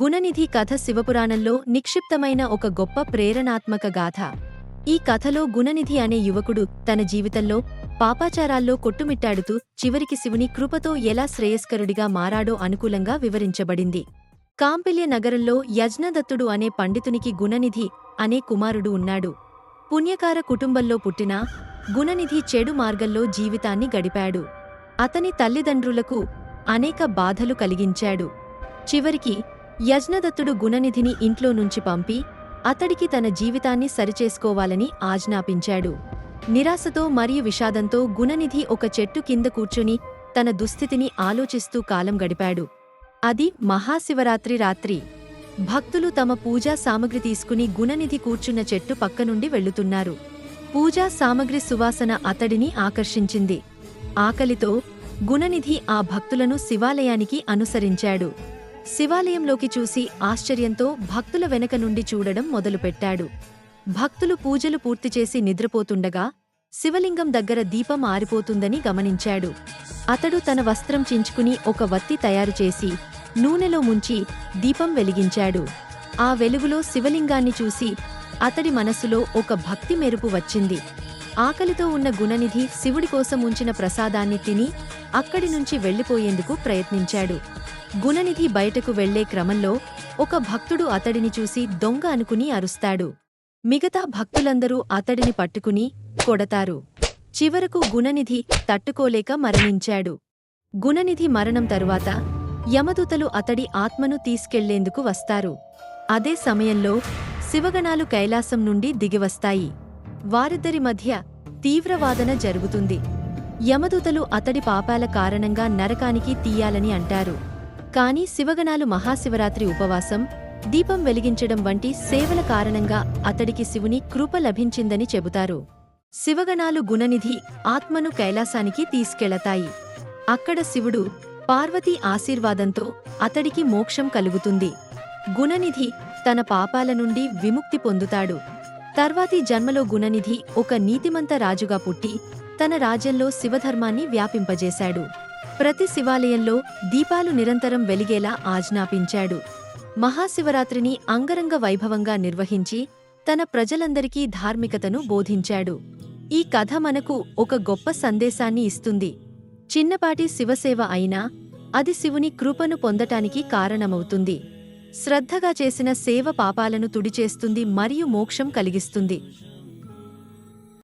గుణనిధి కథ శివపురాణంలో నిక్షిప్తమైన ఒక గొప్ప ప్రేరణాత్మక గాథ. ఈ కథలో గుణనిధి అనే యువకుడు తన జీవితంలో పాపాచారాల్లో కొట్టుమిట్టాడుతూ చివరికి శివుని కృపతో ఎలా శ్రేయస్కరుడిగా మారాడో అనుకూలంగా వివరించబడింది. కాంపిల్య నగరంలో యజ్ఞదత్తుడు అనే పండితునికి గుణనిధి అనే కుమారుడు ఉన్నాడు. పుణ్యకార కుటుంబంలో పుట్టిన గుణనిధి చెడు మార్గంలో జీవితాన్ని గడిపాడు. అతని తల్లిదండ్రులకు అనేక బాధలు కలిగించాడు. చివరికి యజ్ఞదత్తుడు గుణనిధిని ఇంట్లో నుంచి పంపి అతడికి తన జీవితాన్ని సరిచేసుకోవాలని ఆజ్ఞాపించాడు. నిరాశతో మరియు విషాదంతో గుణనిధి ఒక చెట్టు కింద కూర్చుని తన దుస్థితిని ఆలోచిస్తూ కాలం గడిపాడు. అది మహాశివరాత్రి రాత్రి. భక్తులు తమ పూజా సామగ్రి తీసుకుని గుణనిధి కూర్చున్న చెట్టు పక్కనుండి వెళ్ళుతున్నారు పూజా సామగ్రి సువాసన అతడిని ఆకర్షించింది. ఆకలితో గుణనిధి ఆ భక్తులను శివాలయానికి అనుసరించాడు. శివాలయంలోకి చూసి ఆశ్చర్యంతో భక్తుల వెనక నుండి చూడడం మొదలుపెట్టాడు. భక్తులు పూజలు పూర్తిచేసి నిద్రపోతుండగా శివలింగం దగ్గర దీపం ఆరిపోతుందని గమనించాడు. అతడు తన వస్త్రం చించుకుని ఒక వత్తి తయారుచేసి నూనెలో ముంచి దీపం వెలిగించాడు. ఆ వెలుగులో శివలింగాన్ని చూసి అతడి మనసులో ఒక భక్తి మెరుపు వచ్చింది. ఆకలితో ఉన్న గుణనిధి శివుడి కోసం ఉంచిన ప్రసాదాన్ని తిని అక్కడి నుంచి వెళ్ళిపోయేందుకు ప్రయత్నించాడు. గుణనిధి బయటకు వెళ్ళే క్రమంలో ఒక భక్తుడు అతడిని చూసి దొంగ అనుకుని అరుస్తాడు. మిగతా భక్తులందరూ అతడిని పట్టుకుని కొడతారు. చివరకు గుణనిధి తట్టుకోలేక మరణించాడు. గుణనిధి మరణం తరువాత యమదూతలు అతడి ఆత్మను తీసుకెళ్ళేందుకు వస్తారు. అదే సమయంలో శివగణాలు కైలాసం నుండి దిగివస్తాయి. వారిద్దరి మధ్య తీవ్రవాదన జరుగుతుంది. యమదూతలు అతడి పాపాల కారణంగా నరకానికి తీయాలని అంటారు. కాని శివగణాలు మహాశివరాత్రి ఉపవాసం దీపం వెలిగించడం వంటి సేవల కారణంగా అతడికి శివుని కృప లభించిందని చెబుతారు. శివగణాలు గుణనిధి ఆత్మను కైలాసానికి తీసుకెళతాయి. అక్కడ శివుడు పార్వతీ ఆశీర్వాదంతో అతడికి మోక్షం కలుగుతుంది. గుణనిధి తన పాపాల నుండి విముక్తి పొందుతాడు. తర్వాతి జన్మలో గుణనిధి ఒక నీతిమంత రాజుగా పుట్టి తన రాజ్యంలో శివధర్మాన్ని వ్యాపింపజేశాడు. ప్రతి శివాలయంలో దీపాలు నిరంతరం వెలిగేలా ఆజ్ఞాపించాడు. మహాశివరాత్రిని అంగరంగ వైభవంగా నిర్వహించి తన ప్రజలందరికీ ధార్మికతను బోధించాడు. ఈ కథ మనకు ఒక గొప్ప సందేశాన్ని ఇస్తుంది. చిన్నపాటి శివసేవ అయినా అది శివుని కృపను పొందటానికి కారణమవుతుంది. శ్రద్ధగా చేసిన సేవ పాపాలను తుడిచేస్తుంది మరియు మోక్షం కలిగిస్తుంది.